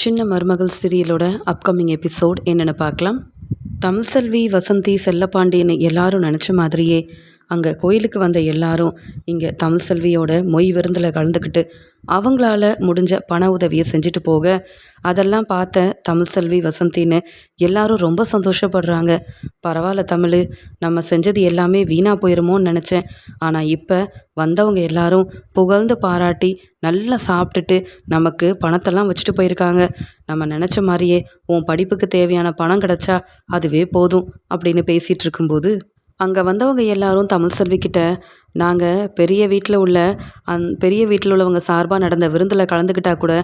சின்ன மருமகள் சீரியலோட upcoming episode என்னென்னு பார்க்கலாம். தமிழ் செல்வி வசந்தி செல்லப்பாண்டியன்னு எல்லாரும் நினச்ச மாதிரியே அங்கே கோயிலுக்கு வந்த எல்லாரும் இங்கே தமிழ் செல்வியோட மொய் விருந்தில் கலந்துக்கிட்டு அவங்களால முடிஞ்ச பண உதவியை செஞ்சுட்டு போக அதெல்லாம் பார்த்த தமிழ் செல்வி வசந்தின்னு எல்லாரும் ரொம்ப சந்தோஷப்படுறாங்க. பரவாயில்ல தமிழ் நம்ம செஞ்சது எல்லாமே வீணாக போயிருமோன்னு நினச்சேன். ஆனால் இப்போ வந்தவங்க எல்லாரும் புகழ்ந்து பாராட்டி நல்லா சாப்பிட்டுட்டு நமக்கு பணத்தெல்லாம் வச்சுட்டு போயிருக்காங்க. நம்ம நினச்ச மாதிரியே உன் படிப்புக்கு தேவையான பணம் கிடச்சா அதுவே போதும் அப்படின்னு பேசிகிட்டு இருக்கும்போது அங்கே வந்தவங்க எல்லாரும் தமிழ் செல்விக்கிட்ட நாங்கள் பெரிய வீட்டில் உள்ள அந் பெரிய வீட்டில் உள்ளவங்க சார்பாக நடந்த விருந்தில் கலந்துக்கிட்டால் கூட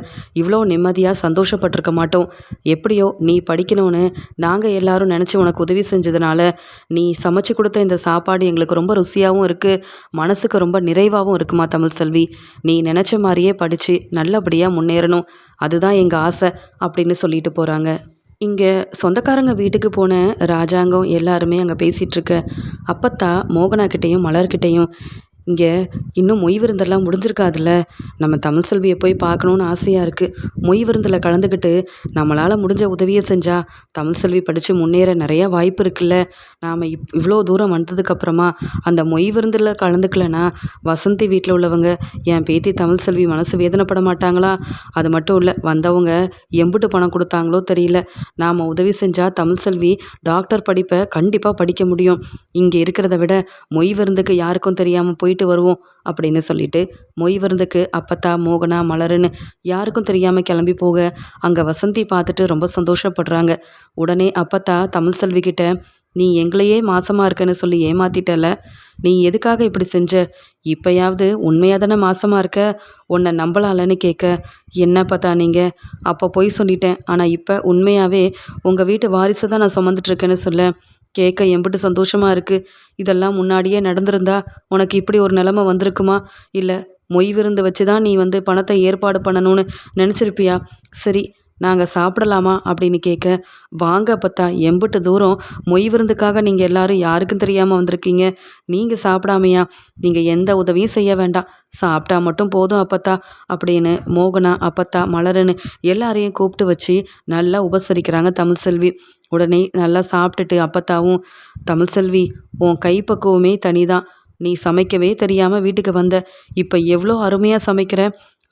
இவ்வளோ நிம்மதியாக சந்தோஷப்பட்டிருக்க மாட்டோம். எப்படியோ நீ படிக்கணும்னு நாங்கள் எல்லாரும் நினச்சி உனக்கு உதவி செஞ்சதுனால நீ சமைச்சு கொடுத்த இந்த சாப்பாடு எங்களுக்கு ரொம்ப ருசியாகவும் இருக்குது மனசுக்கு ரொம்ப நிறைவாகவும் இருக்குமா தமிழ் செல்வி. நீ நினச்ச மாதிரியே படித்து நல்லபடியாக முன்னேறணும். அதுதான் எங்கள் ஆசை அப்படின்னு சொல்லிட்டு போகிறாங்க இங்கே சொந்தக்காரங்க வீட்டுக்கு போன ராஜாங்கம் எல்லாருமே அங்கே பேசிகிட்ருக்க அப்பத்தா மோகனாக்கிட்டேயும் மலர்கிட்டேயும் இங்கே இன்னும் மொய் விருந்தெல்லாம் முடிஞ்சிருக்காதுல்ல. நம்ம தமிழ் செல்வியை போய் பார்க்கணுன்னு ஆசையாக இருக்குது மொய் விருந்தில் கலந்துக்கிட்டு நம்மளால் முடிஞ்ச உதவியை செஞ்சால் தமிழ் செல்வி படித்து முன்னேற நிறைய வாய்ப்பு இருக்குல்ல. நாம் இப் இவ்வளோ தூரம் வந்ததுக்கப்புறமா அந்த மொய் விருந்தில் கலந்துக்கலனா வசந்தி வீட்டில் உள்ளவங்க என் பேத்தி தமிழ் செல்வி மனசு வேதனைப்பட மாட்டாங்களா? அது மட்டும் இல்லை வந்தவங்க எம்புட்டு பணம் கொடுத்தாங்களோ தெரியல. நாம் உதவி செஞ்சால் தமிழ் செல்வி டாக்டர் படிப்பை கண்டிப்பாக படிக்க முடியும். இங்கே இருக்கிறத விட மொய் விருந்துக்கு யாருக்கும் தெரியாமல் போய் போயிட்டு வருவோம் அப்படின்னு சொல்லிட்டு மொய் விருந்துக்கு அப்பத்தா மோகனா மலருன்னு யாருக்கும் தெரியாமல் கிளம்பி போக அங்கே வசந்தி பார்த்துட்டு ரொம்ப சந்தோஷப்படுறாங்க. உடனே அப்பத்தா தமிழ் செல்வி கிட்ட நீ எங்களையே மாசமாக இருக்கன்னு சொல்லி ஏமாத்திட்டல நீ எதுக்காக இப்படி செஞ்ச? இப்போயாவது உண்மையாக தானே மாசமாக இருக்க? உன்னை நம்பலாலன்னு கேட்க என்ன பார்த்தா நீங்கள் அப்போ போய் சொல்லிட்டேன். ஆனால் இப்போ உண்மையாகவே உங்கள் வீட்டு வாரிசு தான் நான் சுமந்துட்டுருக்கேன்னு சொல்ல கேட்க எம்பிட்டு சந்தோஷமாக இருக்குது இதெல்லாம் முன்னாடியே நடந்திருந்தா உனக்கு இப்படி ஒரு நிலமை வந்திருக்குமா? இல்லை மொய் விருந்து வச்சு தான் நீ வந்து பணத்தை ஏற்பாடு பண்ணணும்னு நினச்சிருப்பியா? சரி நாங்கள் சாப்பிடலாமா அப்படின்னு கேட்க வாங்க பத்தா எம்பிட்டு தூரம். மொய் விருந்துக்காக நீங்கள் எல்லாரும் யாருக்கும் தெரியாமல் வந்திருக்கீங்க. நீங்கள் சாப்பிடாமையா? நீங்கள் எந்த உதவியும் செய்ய வேண்டாம். சாப்பிட்டா மட்டும் போதும் அப்பத்தா அப்படின்னு மோகனா அப்பத்தா மலருன்னு எல்லாரையும் கூப்பிட்டு வச்சு நல்லா உபசரிக்கிறாங்க தமிழ் செல்வி. உடனே நல்லா சாப்பிட்டுட்டு அப்பத்தாவும் தமிழ் செல்வி உன் கைப்பக்குவமே தனிதான். நீ சமைக்கவே தெரியாமல் வீட்டுக்கு வந்த. இப்போ எவ்வளோ அருமையாக சமைக்கிற?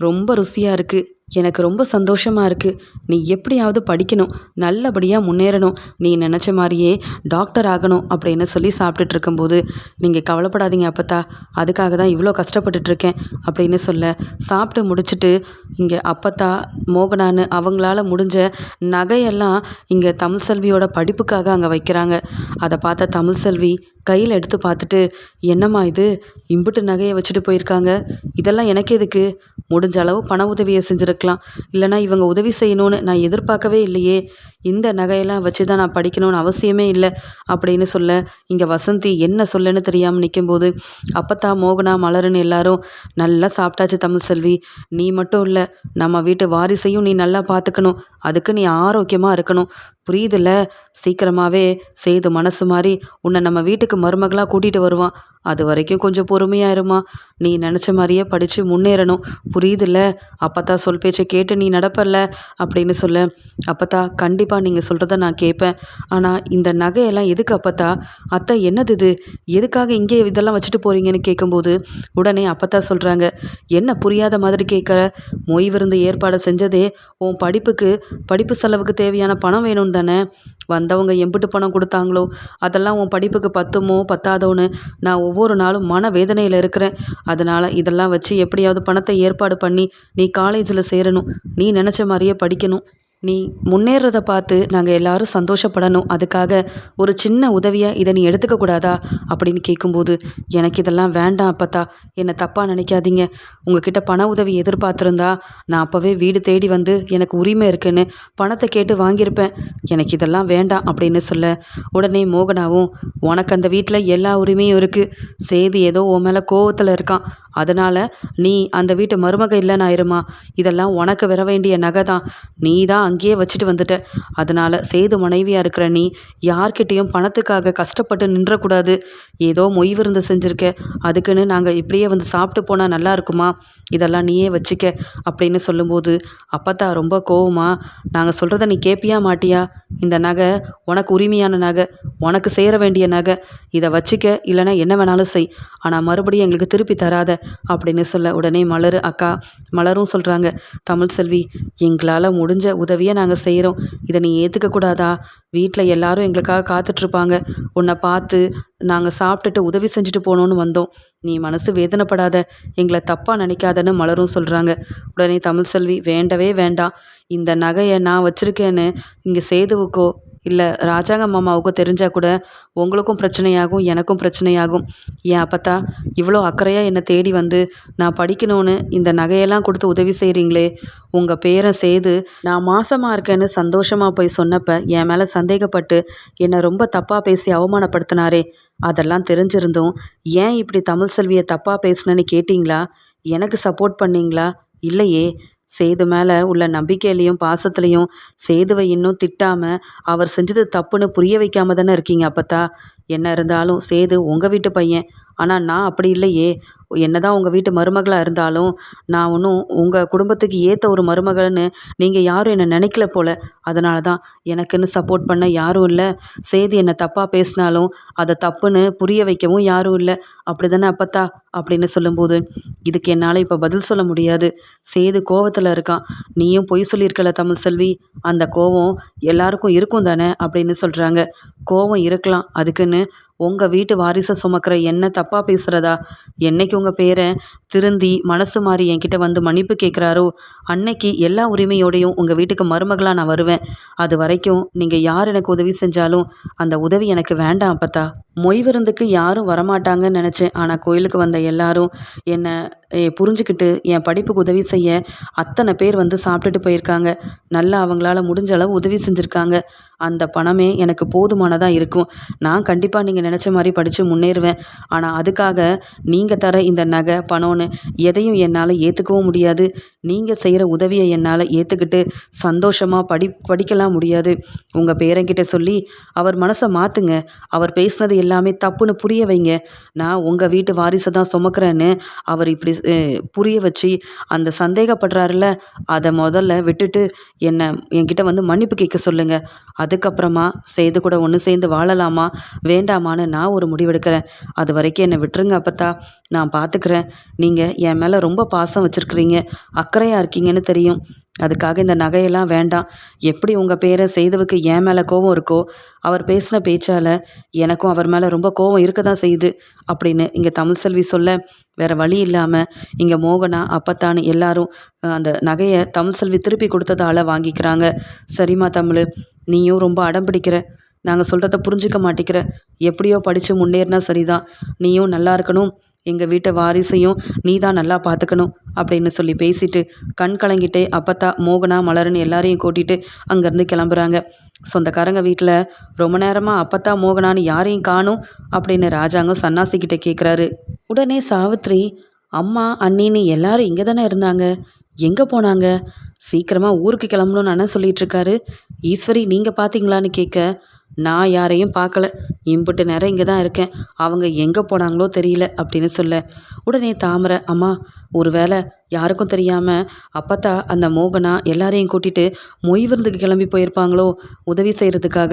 ரொம்ப ருசியாக இருக்குது எனக்கு ரொம்ப சந்தோஷமாக இருக்குது நீ எப்படியாவது படிக்கணும் நல்லபடியாக முன்னேறணும். நீ நினச்ச மாதிரியே டாக்டர் ஆகணும் அப்படின்னு சொல்லி சாப்பிட்டுட்டு இருக்கும்போது நீங்கள் கவலைப்படாதீங்க அப்பத்தா. அதுக்காக தான் இவ்வளோ கஷ்டப்பட்டுட்ருக்கேன் அப்படின்னு சொல்ல சாப்பிட்டு முடிச்சுட்டு இங்கே அப்பத்தா மோகனான்னு அவங்களால முடிஞ்ச நகையெல்லாம் இங்கே தமிழ் செல்வியோட படிப்புக்காக அங்கே வைக்கிறாங்க. அதை பார்த்த தமிழ் செல்வி கையில் எடுத்து பார்த்துட்டு என்னம்மா இது? இம்புட்டு நகையை வச்சுட்டு போயிருக்காங்க. இதெல்லாம் எனக்கு எதுக்கு? முடிஞ்ச அளவு பண உதவியை இருக்கலாம். இல்லைனா இவங்க உதவி செய்யணும்னு நான் எதிர்பார்க்கவே இல்லையே. இந்த நகையெல்லாம் வச்சு தான் நான் படிக்கணும்னு அவசியமே இல்லை அப்படின்னு சொல்ல இங்கே வசந்தி என்ன சொல்லன்னு தெரியாமல் நிற்கும்போது அப்பத்தா மோகனா மலருன்னு எல்லாரும் நல்லா சாப்பிட்டாச்சு தமிழ் செல்வி. நீ மட்டும் இல்லை நம்ம வீட்டு வாரிசையும் நீ நல்லா பார்த்துக்கணும் அதுக்கு நீ ஆரோக்கியமாக இருக்கணும். புரியுதுல்ல? சீக்கிரமாகவே செய்து மனசு மாதிரி உன்னை நம்ம வீட்டுக்கு மருமகளாக கூட்டிகிட்டு வருவான். அது வரைக்கும் கொஞ்சம் பொறுமையாக இருமா நீ நினச்ச மாதிரியே படித்து முன்னேறணும். புரியுதுல்ல? அப்பத்தா சொல் பேச்சை கேட்டு நீ நடப்பல்ல அப்படின்னு சொல்ல. அப்பத்தா கண்டிப்பாக நீங்கள் சொல்கிறத நான் கேட்பேன் ஆனால் இந்த நகையெல்லாம் எதுக்கு அப்பத்தா? அத்தை என்னது இது? எதுக்காக இங்கே இதெல்லாம் வச்சுட்டு போகிறீங்கன்னு கேட்கும்போது உடனே அப்பத்தா சொல்கிறாங்க என்ன புரியாத மாதிரி கேட்குற மொய் விருந்து ஏற்பாடு செஞ்சதே உன் படிப்புக்கு படிப்பு செலவுக்கு தேவையான பணம் வேணும்னு தானே? வந்தவங்க எம்பிட்டு பணம் கொடுத்தாங்களோ? அதெல்லாம் உன் படிப்புக்கு பத்துமோ பத்தாதோன்னு நான் ஒவ்வொரு நாளும் மன வேதனையில் இருக்கிறேன். அதனால் இதெல்லாம் வச்சு எப்படியாவது பணத்தை ஏற்பாடு பண்ணி நீ காலேஜில் சேரணும். நீ நினச்ச மாதிரியே படிக்கணும். நீ முன்னேறத பார்த்து நாங்கள் எல்லாரும் சந்தோஷப்படணும். அதுக்காக ஒரு சின்ன உதவியாக இதை நீ எடுத்துக்க கூடாதா? அப்படின்னு கேட்கும்போது எனக்கு இதெல்லாம் வேண்டாம் அப்பத்தா. என்னை தப்பாக நினைக்காதீங்க. உங்ககிட்ட பண உதவி எதிர்பார்த்துருந்தா நான் அப்போவே வீடு தேடி வந்து எனக்கு உரிமை இருக்குன்னு பணத்தை கேட்டு வாங்கியிருப்பேன். எனக்கு இதெல்லாம் வேண்டாம் அப்படின்னு சொல்ல உடனே மோகனாவும் உனக்கு அந்த வீட்டில் எல்லா உரிமையும் இருக்குது சேது ஏதோ உன் மேலே கோவத்தில் இருக்கான். அதனால் நீ அந்த வீட்டு மருமக இல்லைன்னு ஆயிருமா இதெல்லாம் உனக்கு வர வேண்டிய நகை தான். நீ தான் அங்கேயே வச்சுட்டு வந்துட்டேன் அதனால் சேது மனைவியாக இருக்கிற நீ யார்கிட்டேயும் பணத்துக்காக கஷ்டப்பட்டு நின்றக்கூடாது. ஏதோ மொய் விருந்து செஞ்சுருக்க. அதுக்குன்னு நாங்கள் இப்படியே வந்து சாப்பிட்டு போனால் நல்லா இருக்குமா? இதெல்லாம் நீயே வச்சுக்க அப்படின்னு சொல்லும்போது அப்பத்தா ரொம்ப கோவமா நாங்கள் சொல்கிறத நீ கேட்பியா மாட்டியா? இந்த நகை உனக்கு உரிமையான நகை உனக்கு சேர வேண்டிய நகை இதை வச்சுக்க இல்லைன்னா என்ன வேணாலும் செய். ஆனால் மறுபடியும் எங்களுக்கு திருப்பி தராத அப்படின்னு சொல்ல உடனே மலர் அக்கா. மலரும் சொல்கிறாங்க தமிழ் செல்வி எங்களால் முடிஞ்ச உதவியை நாங்கள் செய்கிறோம் இதை நீ ஏற்றுக்க கூடாதா? வீட்டில் எல்லாரும் எங்களுக்காக காத்துட்ருப்பாங்க. உன்னை பார்த்து நாங்கள் சாப்பிட்டுட்டு உதவி செஞ்சுட்டு போகணுன்னு வந்தோம். நீ மனசு வேதனைப்படாத. எங்களை தப்பாக நினைக்காதன்னு மலரும் சொல்கிறாங்க உடனே தமிழ்செல்வி வேண்டவே வேண்டாம். இந்த நகையை நான் வச்சுருக்கேன்னு இங்கே சேதுவுக்கோ இல்லை ராஜாங்க மாமாவுக்கும் தெரிஞ்சால் கூட உங்களுக்கும் பிரச்சனையாகும் எனக்கும் பிரச்சனையாகும். ஏன் அப்பத்தா இவ்வளோ அக்கறையாக என்னை தேடி வந்து நான் படிக்கணும்னு இந்த நகையெல்லாம் கொடுத்து உதவி செய்கிறீங்களே உங்கள் பேரை சேர்த்து நான் மாசமாக இருக்கேன்னு சந்தோஷமாக போய் சொன்னப்போ என் மேலே சந்தேகப்பட்டு என்னை ரொம்ப தப்பாக பேசி அவமானப்படுத்தினாரே. அதெல்லாம் தெரிஞ்சிருந்தும் ஏன் இப்படி தமிழ் செல்வியை தப்பாக பேசுனேன்னு கேட்டிங்களா? எனக்கு சப்போர்ட் பண்ணீங்களா? இல்லையே. சேது மேலே உள்ள நம்பிக்கையிலையும் பாசத்துலையும் சேதுவை இன்னும் திட்டாமல் அவர் செஞ்சது தப்புன்னு புரிய வைக்காம தானே இருக்கீங்க அப்பத்தா? என்ன இருந்தாலும் சேது உங்கள் வீட்டு பையன். ஆனால் நான் அப்படி இல்லையே. என்ன தான் உங்கள் வீட்டு மருமகளாக இருந்தாலும் நான் ஒன்றும் உங்கள் குடும்பத்துக்கு ஏற்ற ஒரு மருமகள்னு நீங்கள் யாரும் என்னை நினைக்கல போல். அதனால தான் எனக்குன்னு சப்போர்ட் பண்ண யாரும் இல்லை. சேது என்னை தப்பாக பேசினாலும் அதை தப்புன்னு புரிய வைக்கவும் யாரும் இல்லை. அப்படி தானே அப்பத்தா? அப்படின்னு சொல்லும்போது இதுக்கு என்னால் இப்போ பதில் சொல்ல முடியாது. சேது கோவத்தில் இருக்கான். நீயும் பொய் சொல்லியிருக்கல தமிழ் செல்வி. அந்த கோவம் எல்லாருக்கும் இருக்கும் தானே அப்படின்னு சொல்கிறாங்க கோவம் இருக்கலாம். அதுக்குன்னு ஒன்று உங்கள் வீட்டு வாரிசை சுமக்கிற என்ன தப்பாக பேசுகிறதா என்னைக்கு உங்கள் பேரன் திருந்தி மனசு மாறி என்கிட்ட வந்து மன்னிப்பு கேட்குறாரோ அன்னைக்கு எல்லா உரிமையோடையும் உங்கள் வீட்டுக்கு மருமகளாக நான் வருவேன். அது வரைக்கும் நீங்கள் யார் எனக்கு உதவி செஞ்சாலும் அந்த உதவி எனக்கு வேண்டாம் அப்பத்தா. மொய் விருந்துக்கு யாரும் வரமாட்டாங்கன்னு நினச்சேன். ஆனால் கோயிலுக்கு வந்த எல்லாரும் என்னை புரிஞ்சுக்கிட்டு என் படிப்புக்கு உதவி செய்ய அத்தனை பேர் வந்து சாப்பிட்டுட்டு போயிருக்காங்க. நல்லா அவங்களால முடிஞ்ச அளவு உதவி செஞ்சுருக்காங்க. அந்த பணமே எனக்கு போதுமானதாக இருக்கும். நான் கண்டிப்பாக நீங்கள் நினச்ச மாதிரி படித்து முன்னேறுவேன். ஆனால் அதுக்காக நீங்கள் தர இந்த நகை பணம்னு எதையும் என்னால் ஏற்றுக்கவும் முடியாது. நீங்கள் செய்கிற உதவியை என்னால் ஏற்றுக்கிட்டு சந்தோஷமாக படி படிக்கலாம் முடியாது. உங்கள் பேரங்கிட்ட சொல்லி அவர் மனசை மாற்றுங்க அவர் பேசுனது எல்லாமே தப்புன்னு புரிய வைங்க. நான் உங்கள் வீட்டு வாரிசை தான் சுமக்கிறேன்னு அவர் இப்படி புரிய வச்சு அந்த சந்தேகப்படுறாருல அதை முதல்ல விட்டுட்டு என்னை என்கிட்ட வந்து மன்னிப்பு கேட்க சொல்லுங்கள் அதுக்கப்புறமா செய்து கூட ஒன்று சேர்ந்து வாழலாமா? வேண்டாமா? வேண்டாமான்னு நான் ஒரு முடிவெடுக்கிறேன். அது வரைக்கும் என்னை விட்டுருங்க அப்பத்தா. நான் பார்த்துக்கிறேன் நீங்கள் என் மேலே ரொம்ப பாசம் வச்சுருக்குறீங்க. அக்கறையாக இருக்கீங்கன்னு தெரியும். அதுக்காக இந்த நகையெல்லாம் வேண்டாம். எப்படி உங்கள் பேரை செய்தவுக்கு என் மேலே கோவம் இருக்கோ அவர் பேசின பேச்சால் எனக்கும் அவர் மேலே ரொம்ப கோவம் இருக்க தான் செய்யுது. அப்படின்னு இங்கே தமிழ் செல்வி சொல்ல வேறு வழி இல்லாமல் இங்கே மோகனா அப்பத்தான்னு எல்லாரும் அந்த நகையை தமிழ் செல்வி திருப்பி கொடுத்ததால் வாங்கிக்கிறாங்க. சரிம்மா தமிழ் நீயும் ரொம்ப அடம் பிடிக்கிற. நாங்கள் சொல்கிறத புரிஞ்சிக்க மாட்டேங்கிற. எப்படியோ படித்து முன்னேறினா சரிதான். நீயும் நல்லா இருக்கணும். எங்கள் வீட்டை வாரிசையும் நீ தான் நல்லா பார்த்துக்கணும் அப்படின்னு சொல்லி பேசிட்டு கண் கலங்கிட்டே அப்பத்தா மோகனா மலர்னு எல்லாரையும் கூட்டிகிட்டு அங்கேருந்து கிளம்புறாங்க. சொந்தக்காரங்க வீட்டில் ரொம்ப நேரமாக அப்பத்தா மோகனான்னு யாரையும் காணும்? அப்படின்னு ராஜாங்கம் சன்னாசிக்கிட்ட கேட்குறாரு உடனே சாவித்ரி அம்மா அண்ணின்னு எல்லாரும் இங்கே தானே இருந்தாங்க? எங்கே போனாங்க? சீக்கிரமாக ஊருக்கு கிளம்பணும்னு அண்ணன் சொல்லிகிட்ருக்காரு ஈஸ்வரி நீங்கள் பார்த்தீங்களான்னு கேட்க நான் யாரையும் பார்க்கல. இம்புட்டு நேரம் இங்கே தான் இருக்கேன். அவங்க எங்கே போனாங்களோ தெரியல அப்படின்னு சொல்ல. உடனே தாமரை அம்மா ஒரு வேளை யாருக்கும் தெரியாமல் அப்பத்தா அந்த மோகனா எல்லாரையும் கூட்டிகிட்டு மொய் விருந்துக்கு கிளம்பி போயிருப்பாங்களோ? உதவி செய்கிறதுக்காக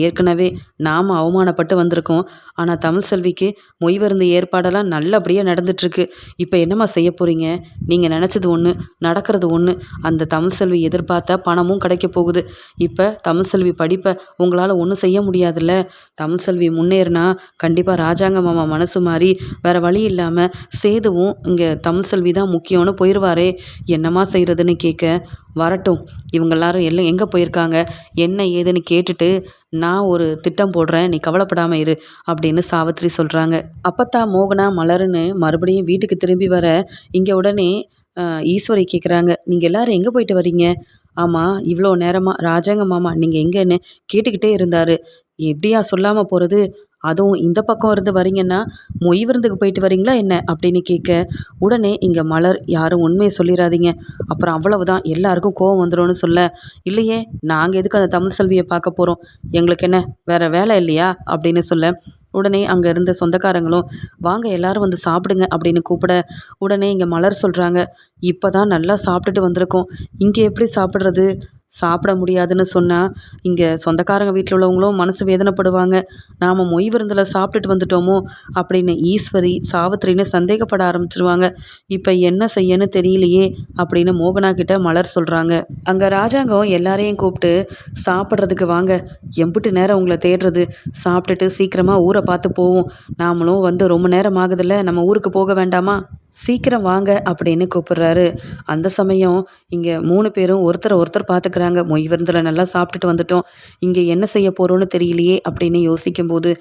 ஏற்கனவே நாம் அவமானப்பட்டு வந்திருக்கோம். ஆனால் தமிழ் செல்விக்கு மொய் விருந்து ஏற்பாடெல்லாம் நல்லபடியாக நடந்துட்டுருக்கு. இப்போ என்னம்மா செய்ய போகிறீங்க நீங்கள் நினச்சது ஒன்று நடக்கிறது ஒன்று அந்த தமிழ் செல்வி எதிர்பார்த்த பணமும் கிடைக்க போகுது. இப்போ தமிழ் செல்வி படிப்பை உங்களால் ஒன்றும் செய்ய முடியாதுல்ல? தமிழ் செல்வி முன்னேறினா கண்டிப்பாக ராஜாங்க மாமா மனசு மாறி வேறு வழி இல்லாமல் சேதுவும் இங்கே தமிழ் செல்வி தான் முக்கியம்னு போயிடுவாரே என்னம்மா செய்கிறதுன்னு கேட்க வரட்டும். இவங்க எல்லாரும் எல்லாம் எங்கே போயிருக்காங்க? என்ன ஏதுன்னு கேட்டுட்டு நான் ஒரு திட்டம் போடுறேன். நீ கவலைப்படாமல் இரு அப்படின்னு சாவித்ரி சொல்கிறாங்க அப்பத்தா மோகனா மலருன்னு மறுபடியும் வீட்டுக்கு திரும்பி வர இங்கே உடனே ஈஸ்வரி கேட்குறாங்க நீங்கள் எல்லோரும் எங்கே போயிட்டு வரீங்க? ஆமாம் இவ்வளோ நேரமாக ராஜாங்க மாமா நீங்கள் எங்கேன்னு கேட்டுக்கிட்டே இருந்தார். எப்படியா சொல்லாமல் போகிறது அதுவும் இந்த பக்கம் இருந்து வரீங்கன்னா மொய் விருந்துக்கு போயிட்டு வரீங்களா என்ன? அப்படின்னு கேட்க உடனே இங்கே மலர் யாரும் உண்மையை சொல்லிடாதீங்க அப்புறம் அவ்வளவுதான் எல்லாருக்கும் கோவம் வந்துடும்னு சொல்ல இல்லையே நாங்கள் எதுக்கு அந்த தமிழ் செல்வியை பார்க்க போகிறோம் எங்களுக்கு என்ன வேறு வேலை இல்லையா? அப்படின்னு சொல்ல உடனே அங்கே இருந்த சொந்தக்காரங்களும் வாங்க எல்லாரும் வந்து சாப்பிடுங்க அப்படின்னு கூப்பிட உடனே இங்கே மலர் சொல்கிறாங்க இப்போ தான் நல்லா சாப்பிட்டுட்டு வந்திருக்கோம். இங்கே எப்படி சாப்பிட்றது? சாப்பிட முடியாதுன்னு சொன்னால் இங்கே சொந்தக்காரங்க வீட்டில் உள்ளவங்களும் மனசு வேதனைப்படுவாங்க. நாம் மொய் விருந்தில் சாப்பிட்டுட்டு வந்துட்டோமோ அப்படின்னு ஈஸ்வரி சாவித்திரின்னு சந்தேகப்பட ஆரம்பிச்சிருவாங்க. இப்போ என்ன செய்யன்னு தெரியலையே அப்படின்னு மோகனா கிட்ட மலர் சொல்கிறாங்க அங்கே ராஜாங்கம் எல்லாரையும் கூப்பிட்டு சாப்பிட்றதுக்கு வாங்க. எம்பிட்டு நேரம் உங்களை தேடுறது. சாப்பிட்டுட்டு சீக்கிரமாக ஊரை பார்த்து போவோம். நாமளும் வந்து ரொம்ப நேரம் ஆகுதுல்ல நம்ம ஊருக்கு போக வேண்டாமா? சீக்கிரம் வாங்க அப்படின்னு கூப்பிடுறாரு. அந்த சமயம் இங்கே மூணு பேரும் ஒருத்தரை ஒருத்தர் பார்த்துக்கிறாங்க. மொய் விருந்தில் நல்லா சாப்பிட்டுட்டு வந்துட்டோம். இங்கே என்ன செய்ய போகிறோன்னு தெரியலையே அப்படின்னு யோசிக்கும்போது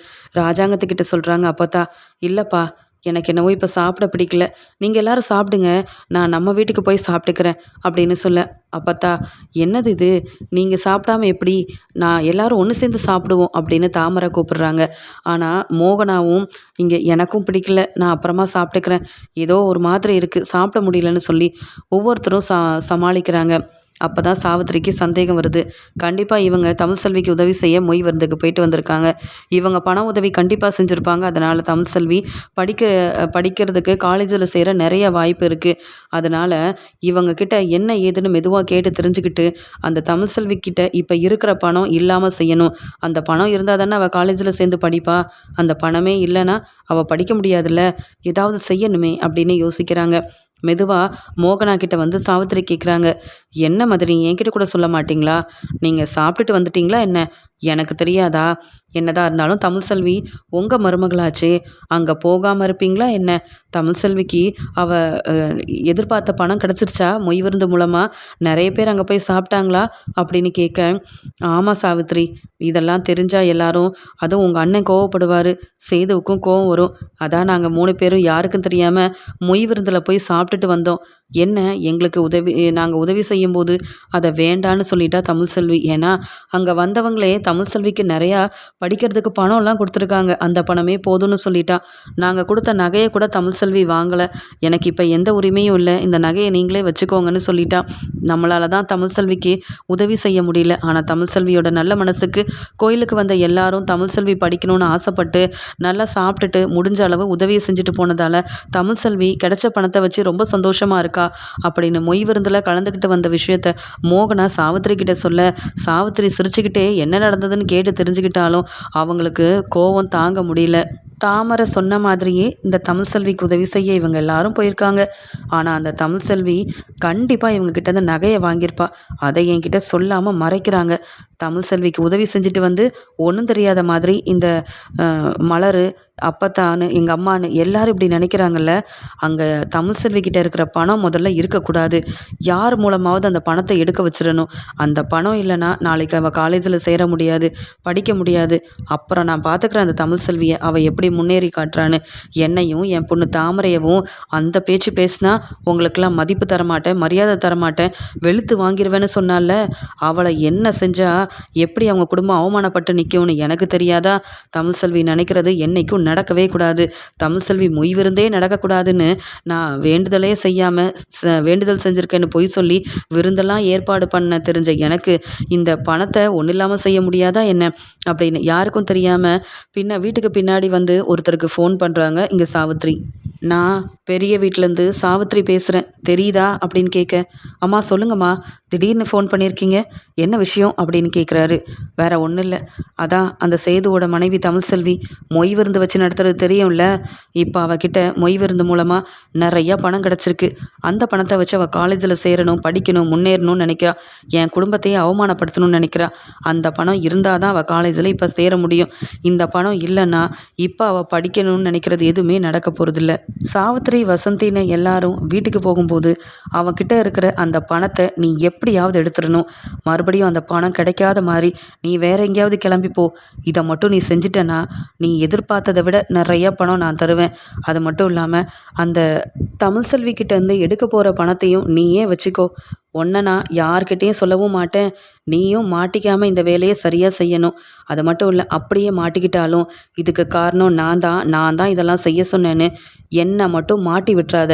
ராஜாங்கத்துக்கிட்ட சொல்கிறாங்க அப்பத்தா இல்லைப்பா எனக்கு என்னவோ இப்போ சாப்பிட பிடிக்கல. நீங்கள் எல்லாரும் சாப்பிடுங்க. நான் நம்ம வீட்டுக்கு போய் சாப்பிட்டுக்கிறேன் அப்படின்னு சொல்ல. அப்பத்தா என்னது இது? நீங்கள் சாப்பிடாம எப்படி? நான் எல்லாரும் ஒன்று சேர்ந்து சாப்பிடுவோம் அப்படின்னு தாமரை கூப்பிடுறாங்க. ஆனால் மோகனாவும் இங்கே எனக்கும் பிடிக்கல. நான் அப்புறமா சாப்பிட்டுக்கிறேன். ஏதோ ஒரு மாதிரி இருக்குது சாப்பிட முடியலன்னு சொல்லி ஒவ்வொருத்தரும் சா சமாளிக்கிறாங்க. அப்போ தான் சாவித்திரிக்கு சந்தேகம் வருது. கண்டிப்பாக இவங்க தமிழ் செல்விக்கு உதவி செய்ய மொய் விருந்துக்கு போயிட்டு வந்திருக்காங்க. இவங்க பண உதவி கண்டிப்பாக செஞ்சுருப்பாங்க. அதனால் தமிழ் செல்வி படிக்க படிக்கிறதுக்கு காலேஜில் செய்கிற நிறைய வாய்ப்பு இருக்குது அதனால் இவங்க கிட்ட என்ன ஏதுன்னு மெதுவாக கேட்டு தெரிஞ்சுக்கிட்டு அந்த தமிழ் செல்வி கிட்ட இப்போ இருக்கிற பணம் இல்லாமல் செய்யணும். அந்த பணம் இருந்தால் தானே அவள் காலேஜில் சேர்ந்து படிப்பா. அந்த பணமே இல்லைன்னா அவள் படிக்க முடியாதுல்ல. ஏதாவது செய்யணுமே அப்படின்னு யோசிக்கிறாங்க. மெதுவாக மோகனா கிட்ட வந்து சாவித்திரி கேட்குறாங்க என்ன மாதிரி? என்கிட்ட கூட சொல்ல மாட்டிங்களா? நீங்கள் சாப்பிட்டுட்டு வந்துட்டீங்களா என்ன? எனக்கு தெரியாதா? என்னதான் இருந்தாலும் தமிழ் செல்வி உங்கள் மருமகளாச்சே. அங்கே போகாமல் இருப்பீங்களா என்ன? தமிழ் செல்விக்கு அவள் எதிர்பார்த்த பணம் கிடச்சிருச்சா? மொய் விருந்து மூலமாக நிறைய பேர் அங்கே போய் சாப்பிட்டாங்களா? அப்படின்னு கேட்க ஆமாம் சாவித்ரி இதெல்லாம் தெரிஞ்சால் எல்லாரும் அதுவும் உங்கள் அண்ணன் கோவப்படுவார். சேதுவுக்கும் கோவம் வரும். அதான் நாங்கள் மூணு பேரும் யாருக்கும் தெரியாமல் மொய் விருந்தில் போய் சாப்பிட்டுட்டு வந்தோம். என்ன எங்களுக்கு உதவி நாங்கள் உதவி செய்யும்போது அதை வேண்டான்னு சொல்லிட்டா தமிழ் செல்வி? ஏன்னா அங்கே வந்தவங்களே தமிழ் செல்விக்கு நிறையா படிக்கிறதுக்கு பணம்லாம் கொடுத்துருக்காங்க. அந்த பணமே போதும்னு சொல்லிட்டா. நாங்கள் கொடுத்த நகையை கூட தமிழ் செல்வி வாங்கலை. எனக்கு இப்போ எந்த உரிமையும் இல்லை. இந்த நகையை நீங்களே வச்சுக்கோங்கன்னு சொல்லிட்டா. நம்மளால தான் தமிழ் செல்விக்கு உதவி செய்ய முடியல. ஆனால் தமிழ் செல்வியோட நல்ல மனசுக்கு கோயிலுக்கு வந்த எல்லாரும் தமிழ் செல்வி படிக்கணும்னு ஆசைப்பட்டு நல்லா சாப்பிட்டுட்டு முடிஞ்ச அளவு உதவியை செஞ்சுட்டு போனதால் தமிழ் செல்வி கிடைச்ச பணத்தை வச்சு ரொம்ப சந்தோஷமாக இருக்கா. அப்படின்னு மொய் விருந்தில் கலந்துக்கிட்டு வந்த விஷயத்த மோகனா சாவித்திரி கிட்ட சொல்ல சாவித்திரி சிரிச்சுக்கிட்டே என்ன நடந்ததுன்னு கேட்டு தெரிஞ்சுக்கிட்டாலும் அவங்களுக்கு கோவம் தாங்க முடியல. தாமரை சொன்ன மாதிரியே இந்த தமிழ் செல்விக்கு உதவி செய்ய இவங்க எல்லாரும் போயிருக்காங்க. ஆனால் அந்த தமிழ் செல்வி கண்டிப்பாக இவங்க கிட்ட இருந்து நகையை வாங்கியிருப்பா. அதை என்கிட்ட சொல்லாமல் மறைக்கிறாங்க. தமிழ் செல்விக்கு உதவி செஞ்சுட்டு வந்து ஒன்றும் தெரியாத மாதிரி இந்த மலர் அப்பத்தான்னு எங்கள் அம்மான்னு எல்லாரும் இப்படி நினைக்கிறாங்கல்ல அங்கே தமிழ் செல்விக்கிட்ட இருக்கிற பணம் முதல்ல இருக்கக்கூடாது. யார் மூலமாவது அந்த பணத்தை எடுக்க வச்சிடணும். அந்த பணம் இல்லைன்னா நாளைக்கு அவள் காலேஜில் சேர முடியாது படிக்க முடியாது. அப்புறம் நான் பார்த்துக்கிறேன் அந்த தமிழ் செல்வியை. அவள் எப்படி முன்னேறி காட்டுறான்னு. என்னையும் என் பொண்ணு தாமரையவும் அந்த பேச்சு பேசினா உங்களுக்கெல்லாம் மதிப்பு தரமாட்டேன் மரியாதை தரமாட்டேன் வெளுத்து வாங்கிடுவேன்னு சொன்னால அவளை என்ன செஞ்சால் எப்படி அவங்க குடும்பம் அவமானப்பட்டு நிற்கும்னு எனக்கு தெரியாதா? தமிழ் செல்வி நினைக்கிறது என்னைக்கும் நடக்கவே கூடாது. தமிழ் செல்வி முய்விருந்தே நடக்கக்கூடாதுன்னு நான் வேண்டுதலே செய்யாமல் வேண்டுதல் செஞ்சுருக்கேன்னு பொய் சொல்லி விருந்தெல்லாம் ஏற்பாடு பண்ண தெரிஞ்ச எனக்கு இந்த பணத்தை ஒன்றும் இல்லாமல் செய்ய முடியாதா என்ன? அப்படின்னு யாருக்கும் தெரியாமல் பின்ன வீட்டுக்கு பின்னாடி வந்து ஒருத்தருக்கு ஃபோன் பண்ணுறாங்க இங்கே சாவித்ரி. நான் பெரிய வீட்டிலேருந்து சாவித்ரி பேசுகிறேன் தெரியுதா? அப்படின்னு கேட்க அம்மா சொல்லுங்கம்மா. திடீர்னு ஃபோன் பண்ணியிருக்கீங்க என்ன விஷயம்? அப்படின்னு கேட்குறாரு வேற ஒன்றும் இல்லை அதான் அந்த சேதுவோட மனைவி தமிழ் செல்வி மொய் விருந்து வச்சு நடத்துறது தெரியும்ல? இப்போ அவகிட்ட மொய் விருந்து மூலமாக நிறையா பணம் கிடச்சிருக்கு. அந்த பணத்தை வச்சு அவள் காலேஜில் சேரணும் படிக்கணும் முன்னேறணும்னு நினைக்கிறா. என் குடும்பத்தையே அவமானப்படுத்தணும்னு நினைக்கிறா. அந்த பணம் இருந்தால் தான் அவள் காலேஜில் இப்போ சேர முடியும். இந்த பணம் இல்லைன்னா இப்போ அவள் படிக்கணும்னு நினைக்கிறது எதுவுமே நடக்க போகிறதில்ல சாவித்திரி வசந்தின்னு எல்லாரும் வீட்டுக்கு போகும்போது அவகிட்ட இருக்கிற அந்த பணத்தை நீ எப்படியாவது எடுத்துடணும். மறுபடியும் அந்த பணம் கிடைக்காத மாதிரி நீ வேற எங்கேயாவது கிளம்பி போ. இதை மட்டும் நீ செஞ்சிட்டனா நீ எதிர்பார்த்ததை விட நிறைய பணம் நான் தருவேன். அது மட்டும் இல்லாமல் அந்த தமிழ் செல்வி கிட்டேருந்து எடுக்க போகிற பணத்தையும் நீயே வச்சுக்கோ. ஒன்றை நான் யார்கிட்டேயும் சொல்லவும் மாட்டேன். நீயும் மாட்டிக்காமல் இந்த வேலையை சரியாக செய்யணும். அது மட்டும் இல்லை அப்படியே மாட்டிக்கிட்டாலும் இதுக்கு காரணம் நான் தான் நான் தான் இதெல்லாம் செய்ய சொன்னேன்னு என்னை மட்டும் மாட்டி விட்டுறாத.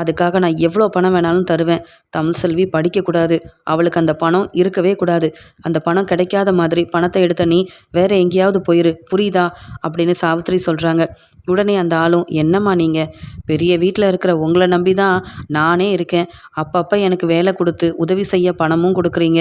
அதுக்காக நான் எவ்வளோ பணம் வேணாலும் தருவேன். தமிழ் செல்வி படிக்கக்கூடாது. அவளுக்கு அந்த பணம் இருக்கவே கூடாது. அந்த பணம் கிடைக்காத மாதிரி பணத்தை எடுத்த நீ வேற எங்கேயாவது போயிரு. புரியுதா? அப்படின்னு சாவித்திரி சொல்கிறாங்க உடனே அந்த ஆளும் என்னம்மா நீங்கள் பெரிய வீட்டில் இருக்கிற உங்களை நம்பி தான் நானே இருக்கேன். அப்பப்போ எனக்கு வேலை கொடுத்து உதவி செய்ய பணமும் கொடுக்குறீங்க.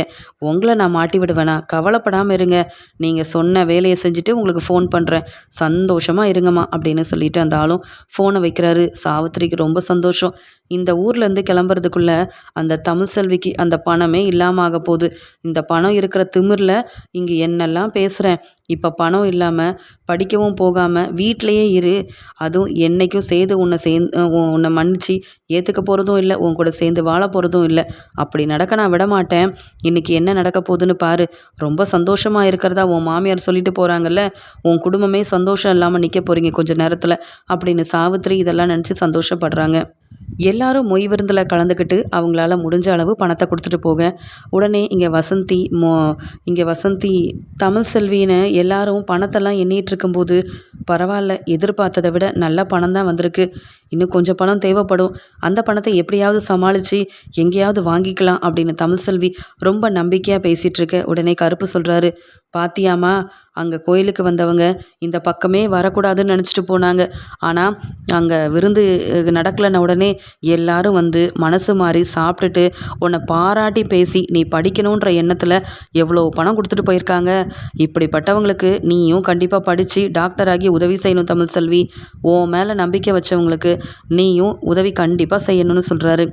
உங்களை நான் மாட்டி விடுவேனா? கவலைப்படாமல் இருங்க. நீங்கள் சொன்ன வேலையை செஞ்சுட்டு உங்களுக்கு ஃபோன் பண்ணுறேன் சந்தோஷமாக இருங்கம்மா அப்படின்னு சொல்லிட்டு அந்த ஆளும் ஃபோனை வைக்கிறாரு. சாவித்திரிக்கு ரொம்ப சந்தோஷம். இந்த ஊர்லேருந்து கிளம்புறதுக்குள்ளே அந்த தமிழ் செல்விக்கு அந்த பணமே இல்லாமல் ஆக போகுது. இந்த பணம் இருக்கிற திமிரில் இங்கே என்னெல்லாம் பேசுகிறேன் இப்போ பணம் இல்லாமல் படிக்கவும் போகாமல் வீட்டிலையே இரு. அதுவும் என்றைக்கும் சேர்ந்து உன்னை சேர்ந்து உன்னை மன்னிச்சு ஏற்றுக்க போகிறதும் இல்லை உன் கூட சேர்ந்து வாழ போகிறதும் இல்லை. அப்படி நடக்க நான் விட மாட்டேன். இன்றைக்கி என்ன நடக்க போகுதுன்னு பாரு. ரொம்ப சந்தோஷமாக இருக்கிறதா உன் மாமியார் சொல்லிட்டு போகிறாங்கல்ல உன் குடும்பமே சந்தோஷம் இல்லாமல் நிற்க போகிறீங்க கொஞ்சம் நேரத்தில். அப்படின்னு சாவித்திரி இதெல்லாம் நினச்சி சந்தோஷப்படுறாங்க. எல்லாரும் மொய் விருந்தில் கலந்துக்கிட்டு அவங்களால முடிஞ்ச அளவு பணத்தை கொடுத்துட்டு போக உடனே இங்கே வசந்தி மோ இங்கே வசந்தி தமிழ் செல்வின்னு எல்லாரும் பணத்தெல்லாம் எண்ணிகிட்டு இருக்கும்போது பரவாயில்ல எதிர்பார்த்ததை விட நல்ல பணம் தான் வந்திருக்கு. இன்னும் கொஞ்சம் பணம் தேவைப்படும். அந்த பணத்தை எப்படியாவது சமாளித்து எங்கேயாவது வாங்கிக்கலாம் அப்படின்னு தமிழ் செல்வி ரொம்ப நம்பிக்கையாக பேசிகிட்டு இருக்க உடனே கருப்பு சொல்கிறாரு பாத்தியாமா அங்கே கோயிலுக்கு வந்தவங்க இந்த பக்கமே வரக்கூடாதுன்னு நினச்சிட்டு போனாங்க. ஆனால் அங்கே விருந்து நடக்கலைன்ன உடனே எல்லாரும் வந்து மனசு மாறி சாப்பிட்டுட்டு உன்னை பாராட்டி பேசி நீ படிக்கணுன்ற எண்ணத்தில் எவ்வளோ பணம் கொடுத்துட்டு போயிருக்காங்க? இப்படிப்பட்டவங்களுக்கு நீயும் கண்டிப்பாக படித்து டாக்டர் ஆகி உதவி செய்யணும் தமிழ் செல்வி. உன் மேலே நம்பிக்கை வச்சவங்களுக்கு நீயும் உதவி கண்டிப்பாக செய்யணும்னு சொல்கிறாரு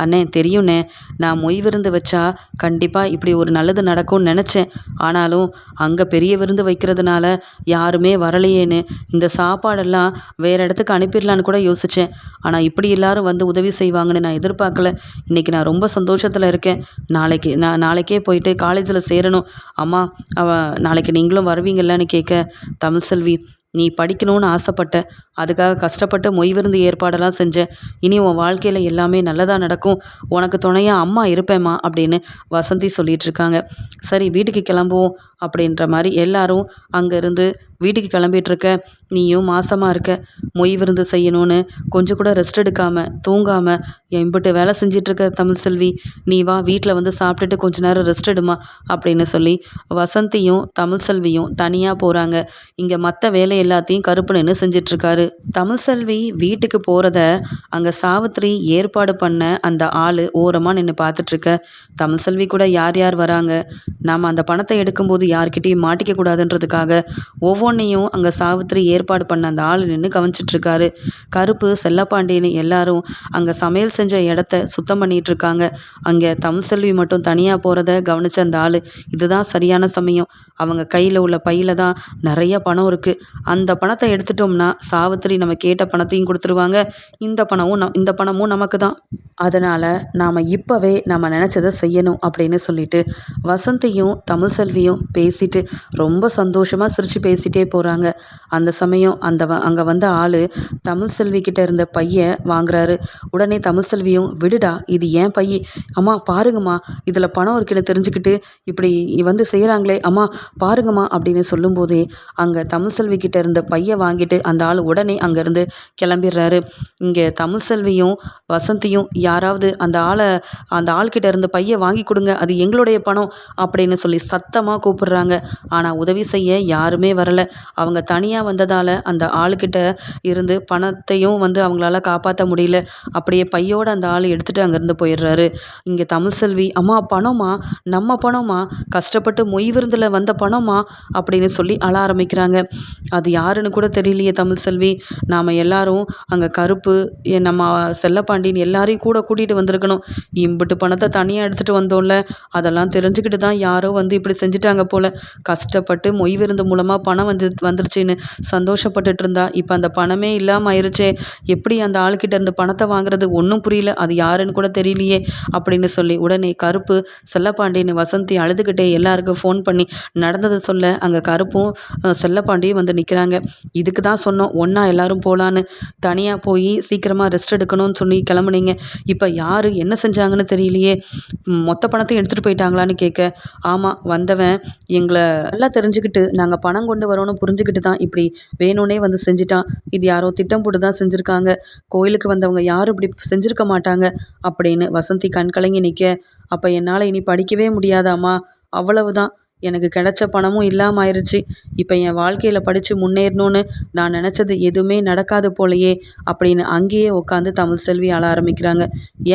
அண்ணே தெரியுண்ணே நான் மொய் விருந்து வச்சா கண்டிப்பாக இப்படி ஒரு நல்லது நடக்கும்னு நினச்சேன். ஆனாலும் அங்கே பெரிய விருந்து வைக்கிறதுனால யாருமே வரலையேன்னு இந்த சாப்பாடெல்லாம் வேறு இடத்துக்கு அனுப்பிடலான்னு கூட யோசித்தேன் ஆனால் இப்படி எல்லாரும் வந்து உதவி செய்வாங்கன்னு நான் எதிர்பார்க்கல. இன்றைக்கி நான் ரொம்ப சந்தோஷத்தில் இருக்கேன். நாளைக்கு நான் நாளைக்கே போயிட்டு காலேஜில் சேரணும். அம்மா அவ நாளைக்கு நீங்களும் வருவீங்கள்லன்னு கேட்க தமிழ் செல்வி நீ படிக்கணும்னு ஆசைப்பட்ட அதுக்காக கஷ்டப்பட்டு மொய் விருந்து ஏற்பாடெல்லாம் செஞ்சேன் இனி உன் வாழ்க்கையில் எல்லாமே நல்லதாக நடக்கும் உனக்கு துணையாக அம்மா இருப்பேம்மா அப்படின்னு வசந்தி சொல்லிகிட்ருக்காங்க சரி வீட்டுக்கு கிளம்புவோம் அப்படின்ற மாதிரி எல்லாரும் அங்கேருந்து வீட்டுக்கு கிளம்பிகிட்ருக்க நீயும் மாசமாக இருக்க மொய் விருந்து செய்யணும்னு கொஞ்சம் கூட ரெஸ்ட் எடுக்காமல் தூங்காமல் எம்பிட்டு வேலை செஞ்சிட்ருக்க தமிழ் செல்வி நீ வா வீட்டில் வந்து சாப்பிட்டுட்டு கொஞ்ச நேரம் ரெஸ்ட் எடுமா அப்படின்னு சொல்லி வசந்தியும் தமிழ் செல்வியும் தனியாக போகிறாங்க இங்கே மற்ற வேலை எல்லாத்தையும் கருப்பு நின்று செஞ்சிட்ருக்காரு தமிழ் செல்வி வீட்டுக்கு போகிறத அங்கே சாவித்திரி ஏற்பாடு பண்ண அந்த ஆள் ஓரமாக நின்று பார்த்துட்ருக்க தமிழ் செல்வி கூட யார் யார் வராங்க? நாம் அந்த பணத்தை எடுக்கும்போது யார்கிட்டையும் மாட்டிக்க கூடாதுன்றதுக்காக ஒவ்வொரு ஒவ்வொன்றையும் அங்கே சாவித்திரி ஏற்பாடு பண்ண அந்த ஆள் நின்று கவனிச்சிட்ருக்காரு. கருப்பு செல்லப்பாண்டியன்னு எல்லாரும் அங்கே சமையல் செஞ்ச இடத்த சுத்தம் பண்ணிகிட்ருக்காங்க அங்கே தமிழ்செல்வி மட்டும் தனியாக போகிறத கவனித்த அந்த ஆள் இதுதான் சரியான சமயம். அவங்க கையில் உள்ள பையில் தான் நிறைய பணம் இருக்குது அந்த பணத்தை எடுத்துட்டோம்னா சாவித்திரி நம்ம கேட்ட பணத்தையும் கொடுத்துருவாங்க. இந்த பணமும் நம் இந்த பணமும் நமக்கு தான் அதனால் நாம் இப்போவே நம்ம நினச்சதை செய்யணும் அப்படின்னு சொல்லிட்டு வசந்தியும் தமிழ் செல்வியும் பேசிட்டு ரொம்ப சந்தோஷமாக சிரித்து பேசிட்டே பேசிகிட்டே போகிறாங்க அந்த சமயம் அந்த வ அங்கே வந்த ஆள் தமிழ் செல்வி கிட்ட இருந்த பையன் வாங்குறாரு. உடனே தமிழ் செல்வியும் விடுடா இது ஏன் பைய? அம்மா பாருங்கம்மா இதில் பணம் இருக்குன்னு தெரிஞ்சுக்கிட்டு இப்படி வந்து செய்கிறாங்களே அம்மா பாருங்கம்மா அப்படின்னு சொல்லும்போதே அங்கே தமிழ் செல்வி கிட்ட இருந்த பையன் வாங்கிட்டு அந்த ஆள் உடனே அங்கேருந்து கிளம்பிடுறாரு. இங்கே தமிழ் செல்வியும் வசந்தியும் யாராவது அந்த ஆளை அந்த ஆள்கிட்ட இருந்த பையை வாங்கி கொடுங்க அது எங்களுடைய பணம் அப்படின்னு சொல்லி சத்தமாக கூப்பிடுறாங்க. ஆனால் உதவி செய்ய யாருமே வரலை. அவங்க தனியாக வந்ததால் அந்த ஆளுக்கிட்ட இருந்து பணத்தையும் வந்து அவங்களால காப்பாற்ற முடியல. அப்படியே பையோட அந்த ஆள் எடுத்துகிட்டு அங்கேருந்து போயிடுறாரு. இங்கே தமிழ் செல்வி அம்மா பணமா? நம்ம பணமா? கஷ்டப்பட்டு மொய் விருந்தில் வந்த பணமா? அப்படின்னு சொல்லி அழ ஆரம்பிக்கிறாங்க. அது யாருன்னு கூட தெரியலையே தமிழ் செல்வி. நாம் எல்லாரும் அங்கே கருப்பு நம்ம செல்லப்பாண்டின்னு எல்லாரையும் கூட கூட்டிகிட்டு வந்திருக்கணும். இம்பிட்டு பணத்தை தனியாக எடுத்துகிட்டு வந்தோம்ல. அதெல்லாம் தெரிஞ்சுக்கிட்டு தான் யாரோ வந்து இப்படி செஞ்சுட்டாங்க போல். கஷ்டப்பட்டு மொய் விருந்து மூலமாக பணம் வந்து வந்துருச்சுன்னு சந்தோஷப்பட்டுட்டு இருந்தா இப்போ அந்த பணமே இல்லாமல் ஆயிருச்சே எப்படி அந்த ஆள்கிட்ட இருந்து பணத்தை வாங்குறது? ஒன்றும் புரியல. அது யாருன்னு கூட தெரியலையே அப்படின்னு சொல்லி உடனே கருப்பு செல்லப்பாண்டின்னு வசந்தி அழுதுகிட்டே எல்லாருக்கும் ஃபோன் பண்ணி நடந்ததை சொல்ல. அங்கே கருப்பும் செல்லப்பாண்டியும் வந்து நிற்கிறாங்க இதுக்கு தான் சொன்னோம். ஒன்றா எல்லாரும் போகலான்னு தனியாக போய் சீக்கிரமாக ரெஸ்ட் எடுக்கணும்னு சொல்லி கிளம்புனீங்க. இப்போ யார் என்ன செஞ்சாங்கன்னு தெரியலையே. மொத்த பணத்தையும் எடுத்துகிட்டு போயிட்டாங்களான்னு கேட்க ஆமாம் வந்தவன் எங்களை நல்லா தெரிஞ்சுக்கிட்டு நாங்கள் பணம் கொண்டு வரோன்னு புரிஞ்சுக்கிட்டு தான் இப்படி வேணும்னே வந்து செஞ்சிட்டான் இது யாரோ திட்டம் போட்டு தான் செஞ்சுருக்காங்க. கோயிலுக்கு வந்தவங்க யாரும் இப்படி செஞ்சுருக்க மாட்டாங்க அப்படின்னு வசந்தி கண்கலங்கி நிற்க அப்போ என்னால் இனி படிக்கவே முடியாதாம்மா? அவ்வளவுதான். எனக்கு கிடைச்ச பணமும் இல்லாமல் ஆயிடுச்சு இப்போ என் வாழ்க்கையில் படித்து முன்னேறணும்னு நான் நினச்சது எதுவுமே நடக்காது போலையே அப்படின்னு அங்கேயே உட்காந்து தமிழ் செல்வி அழ ஆரம்பிக்கிறாங்க.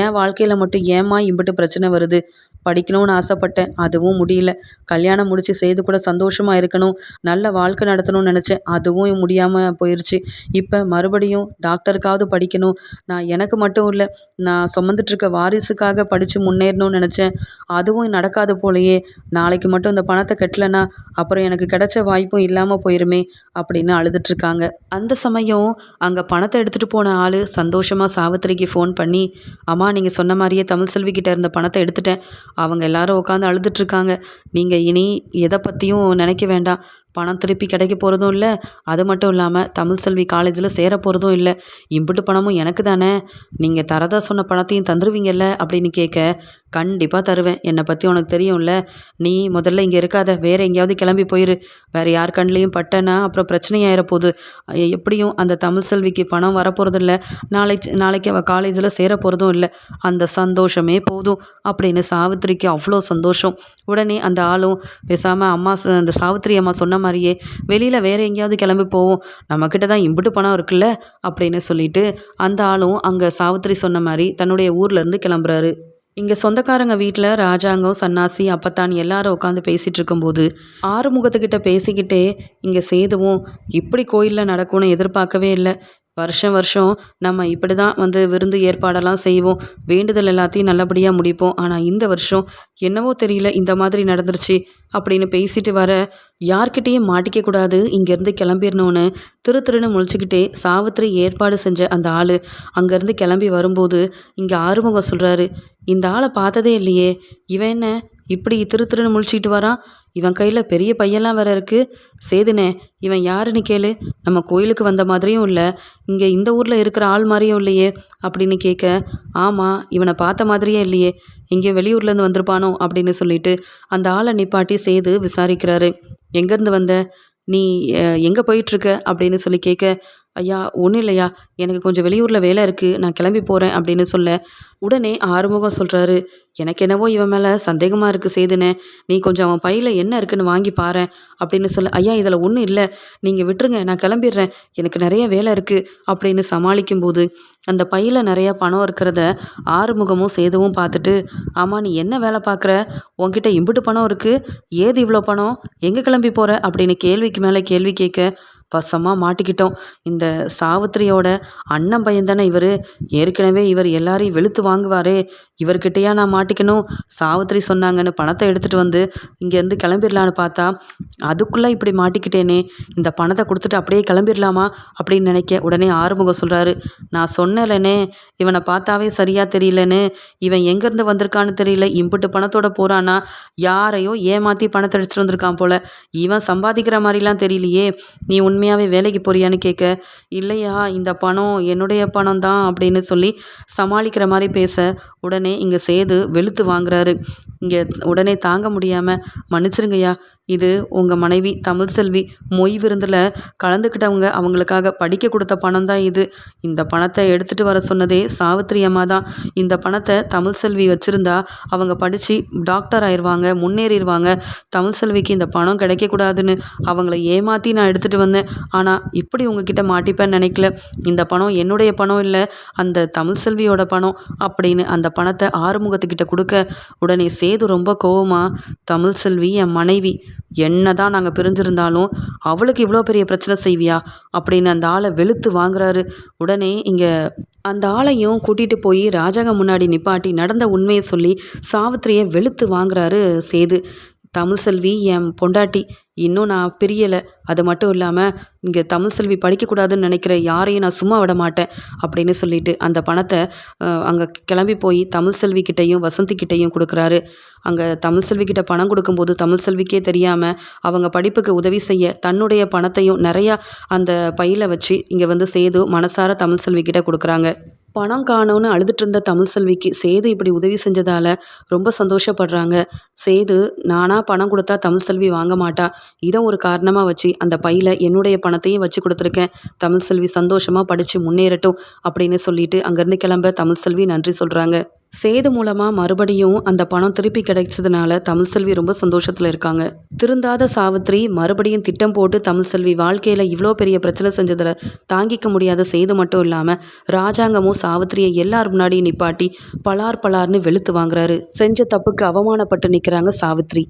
என் வாழ்க்கையில் மட்டும் ஏம்மா இம்பிட்டு பிரச்சனை வருது? படிக்கணும்னு ஆசைப்பட்டேன் அதுவும் முடியல. கல்யாணம் முடித்து செய்து கூட சந்தோஷமாக இருக்கணும். நல்ல வாழ்க்கை நடத்தணும்னு நினச்சேன் அதுவும் முடியாமல் போயிடுச்சு இப்போ மறுபடியும் டாக்டருக்காவது படிக்கணும். நான் எனக்கு மட்டும் இல்லை நான் சுமந்துட்டுருக்க வாரிசுக்காக படித்து முன்னேறணும்னு நினச்சேன். அதுவும் நடக்காது போலையே நாளைக்கு மட்டும் இந்த பணத்தை கட்டலனா அப்புறம் எனக்கு கிடைச்ச வாய்ப்பும் இல்லாமல் போயிருமே அப்படின்னு அழுதுட்ருக்காங்க அந்த சமயம் அங்கே பணத்தை எடுத்துகிட்டு போன ஆள் சந்தோஷமாக சாவித்திரிக்கு ஃபோன் பண்ணி அம்மா நீங்கள் சொன்ன மாதிரியே தமிழ் செல்விக்கிட்ட இருந்த பணத்தை எடுத்துட்டேன். அவங்க எல்லாரும் உட்காந்து அழுதுட்ருக்காங்க நீங்கள் இனி எதை பற்றியும் நினைக்க வேண்டாம். பணம் திருப்பி கிடைக்க போகிறதும் இல்லை. அது மட்டும் இல்லாமல் தமிழ் செல்வி காலேஜில் சேர போகிறதும் இல்லை. இம்புட்டு பணமும் எனக்கு தானே. நீங்கள் தரதா சொன்ன பணத்தையும் தந்துடுவீங்கல்ல அப்படின்னு கேட்க கண்டிப்பாக தருவேன். என்னை பற்றி உனக்கு தெரியும்ல. நீ முதல்ல இங்கே இருக்காத. வேறு எங்கேயாவது கிளம்பி போயிரு. வேறு யார் கண்லேயும் பட்டனா அப்புறம் பிரச்சனையாயிர போகுது. எப்படியும் அந்த தமிழ் செல்விக்கு பணம் வரப்போகிறது இல்லை. நாளைக்கு நாளைக்கு அவள் காலேஜில் சேர போகிறதும் இல்லை. அந்த சந்தோஷமே போதும். அப்படின்னு சாவித்திரிக்கு அவ்வளோ சந்தோஷம். உடனே அந்த ஆளும் பேசாமல் அம்மா ச- அந்த சாவித்திரி அம்மா சொன்ன மாதிரியே வெளியில் வேறு எங்கேயாவது கிளம்பி போவோம். நம்மக்கிட்ட தான் இம்புட்டு பணம் இருக்குல்ல? அப்படின்னு சொல்லிட்டு அந்த ஆளும் அங்கே சாவித்திரி சொன்ன மாதிரி தன்னுடைய ஊர்லேருந்து கிளம்புறாரு. இங்கே சொந்தக்காரங்க வீட்டில் ராஜாங்கம் சன்னாசி அப்பத்தான் எல்லாரும் உட்காந்து பேசிகிட்டு இருக்கும்போது ஆறுமுகத்துக்கிட்ட பேசிக்கிட்டே இங்கே சேதுவும் இப்படி கோயிலில் நடக்கும்னு எதிர்பார்க்கவே இல்லை. வருஷம் வருஷம் நம்ம இப்படி தான் வந்து விருந்து ஏற்பாடெல்லாம் செய்வோம். வேண்டுதல் எல்லாத்தையும் நல்லபடியாக முடிப்போம். ஆனால் இந்த வருஷம் என்னவோ தெரியல இந்த மாதிரி நடந்துருச்சு அப்படின்னு பேசிட்டு வர யார்கிட்டேயும் மாட்டிக்க கூடாது. இங்கேருந்து கிளம்பிடணும்னு திரு திருன்னு முழிச்சுக்கிட்டே சாவித்திரி ஏற்பாடு செஞ்ச அந்த ஆள் அங்கேருந்து கிளம்பி வரும்போது இங்கே ஆறுமுகம் சொல்கிறாரு இந்த ஆளை பார்த்ததே இல்லையே. இவன் என்ன இப்படி திரு திருன்னு முழிச்சிட்டு வரான் இவன் கையில் பெரிய பையெல்லாம் வேற இருக்கு. சேதுனே இவன் யாருன்னு கேளு. நம்ம கோயிலுக்கு வந்த மாதிரியும் இல்லை. இங்கே இந்த ஊரில் இருக்கிற ஆள் மாதிரியும் இல்லையே அப்படின்னு கேட்க ஆமாம் இவனை பார்த்த மாதிரியே இல்லையே. எங்கேயோ வெளியூர்லேருந்து வந்திருப்பானோ அப்படின்னு சொல்லிட்டு அந்த ஆளை நிப்பாட்டி சேது விசாரிக்கிறாரு. எங்கேருந்து வந்த? நீ எங்கே போயிட்டுருக்க அப்படின்னு சொல்லி கேட்க ஐயா ஒன்றும் இல்லையா? எனக்கு கொஞ்சம் வெளியூரில் வேலை இருக்குது நான் கிளம்பி போகிறேன் அப்படின்னு சொல்ல உடனே ஆறுமுகம் சொல்கிறாரு எனக்கு என்னவோ இவன் மேலே சந்தேகமாக இருக்குது சேதுனே. நீ கொஞ்சம் அவன் பையில் என்ன இருக்குன்னு வாங்கி பாரு அப்படின்னு சொல்ல ஐயா இதில் ஒன்றும் இல்லை. நீங்கள் விட்டுருங்க. நான் கிளம்பிடுறேன். எனக்கு நிறைய வேலை இருக்குது அப்படின்னு சமாளிக்கும் போது அந்த பையில் நிறைய பணம் இருக்கிறத ஆறுமுகமும் சேதுவும் பார்த்துட்டு ஆமாம் நீ என்ன வேலை பார்க்குற? உன்கிட்ட இம்புட்டு பணம் இருக்குது ஏது இவ்வளோ பணம்? எங்கே கிளம்பி போகிற அப்படின்னு கேள்விக்கு மேலே கேள்வி கேட்க வசமாக மாட்டிக்கிட்டோம். இந்த சாவித்திரியோட அண்ணன் பையன் தானே இவர்? ஏற்கனவே இவர் எல்லாரையும் வெளுத்து வாங்குவாரே. இவர்கிட்டயா நான் மாட்டிக்கணும்? சாவித்திரி சொன்னாங்கன்னு பணத்தை எடுத்துகிட்டு வந்து இங்கேருந்து கிளம்பிடலான்னு பார்த்தா அதுக்குள்ளே இப்படி மாட்டிக்கிட்டேனே. இந்த பணத்தை கொடுத்துட்டு அப்படியே கிளம்பிடலாமா அப்படின்னு நினைக்க உடனே ஆறுமுகம் சொல்கிறாரு நான் சொன்னலனே இவனை பார்த்தாவே சரியாக தெரியலன்னு இவன் எங்கேருந்து வந்திருக்கான்னு தெரியல. இம்புட்டு பணத்தோட போகிறானா யாரையோ ஏமாற்றி பணத்தை எடுத்துகிட்டு வந்திருக்கான் போல. இவன் சம்பாதிக்கிற மாதிரிலாம் தெரியலையே. நீ உண்மை உண்மையாகவே வேலைக்கு போறியான்னு கேட்க இல்லையா இந்த பணம் என்னுடைய பணம் தான் அப்படின்னு சொல்லி சமாளிக்கிற மாதிரி பேச உடனே இங்கே சேது வெளுத்து வாங்குறாரு. இங்கே உடனே தாங்க முடியாமல் மன்னிச்சிருங்கய்யா இது உங்கள் மனைவி தமிழ் செல்வி மொய் விருந்தில் கலந்துக்கிட்டவங்க அவங்களுக்காக படிக்க கொடுத்த பணம் தான் இது. இந்த பணத்தை எடுத்துகிட்டு வர சொன்னதே சாவித்திரி அம்மா தான். இந்த பணத்தை தமிழ் செல்வி வச்சுருந்தா அவங்க படித்து டாக்டர் ஆயிடுவாங்க முன்னேறிடுவாங்க தமிழ் செல்விக்கு இந்த பணம் கிடைக்கக்கூடாதுன்னு அவங்கள ஏமாற்றி நான் எடுத்துகிட்டு வந்தேன். ஆனால் இப்படி உங்ககிட்ட மாட்டிப்பேன்னு நினைக்கல. இந்த பணம் என்னுடைய பணம் இல்லை அந்த தமிழ் செல்வியோட பணம் அப்படின்னு அந்த பணத்தை ஆறுமுகத்துக்கிட்ட கொடுக்க உடனே சேது ரொம்ப கோவமாக தமிழ் செல்வி என் மனைவி என்ன தான் நாங்கள் பிரிஞ்சிருந்தாலும் அவளுக்கு இவ்வளோ பெரிய பிரச்சனை செய்வியா? அப்படின்னு அந்த ஆளை வெளுத்து வாங்குறாரு. உடனே இங்கே அந்த ஆளையும் கூட்டிகிட்டு போய் ராஜாங்க முன்னாடி நிப்பாட்டி நடந்த உண்மையை சொல்லி சாவித்திரியை வெளுத்து வாங்குறாரு சேது. தமிழ்செல்வி என் பொண்டாட்டி இன்னும் நான் பிரியலை. அது மட்டும் இல்லாமல் இங்கே தமிழ் செல்வி படிக்கக்கூடாதுன்னு நினைக்கிற யாரையும் நான் சும்மா விட மாட்டேன் அப்படின்னு சொல்லிட்டு அந்த பணத்தை அங்கே கிளம்பி போய் தமிழ்செல்வி கிட்டேயும் வசந்தி கிட்டேயும் கொடுக்குறாரு. அங்கே தமிழ் செல்வி கிட்ட பணம் கொடுக்கும்போது தமிழ் செல்விக்கே தெரியாமல் அவங்க படிப்புக்கு உதவி செய்ய தன்னுடைய பணத்தையும் நிறையா அந்த பையில் வச்சு இங்கே வந்து சேது மனசார தமிழ் செல்வி கிட்ட கொடுக்குறாங்க. பணம் காணோன்னு அழுதுட்டு இருந்த தமிழ் செல்விக்கு சேது இப்படி உதவி செஞ்சதால் ரொம்ப சந்தோஷப்படுறாங்க. சேது நானாக பணம் கொடுத்தா தமிழ் செல்வி வாங்க மாட்டா. இதை ஒரு காரணமாக வச்சு அந்த பையில் என்னுடைய பணத்தையும் வச்சு கொடுத்துருக்கேன். தமிழ்செல்வி சந்தோஷமாக படித்து முன்னேறட்டும் அப்படின்னு சொல்லிட்டு அங்கேருந்து கிளம்ப தமிழ் செல்வி நன்றி சொல்கிறாங்க சேது மூலமாக மறுபடியும் அந்த பணம் திருப்பி கிடைச்சதுனால தமிழ்செல்வி ரொம்ப சந்தோஷத்தில் இருக்காங்க. திருந்தாத சாவித்ரி மறுபடியும் திட்டம் போட்டு தமிழ்செல்வி வாழ்க்கையில் இவ்வளோ பெரிய பிரச்சனை செஞ்சதில் தாங்கிக்க முடியாத சேது மட்டும் இல்லாமல் ராஜாங்கமும் சாவித்திரியை எல்லார் முன்னாடியும் நிப்பாட்டி பலார் பலார்னு வெளுத்து வாங்குறாரு. செஞ்ச தப்புக்கு அவமானப்பட்டு நிற்கிறாங்க சாவித்ரி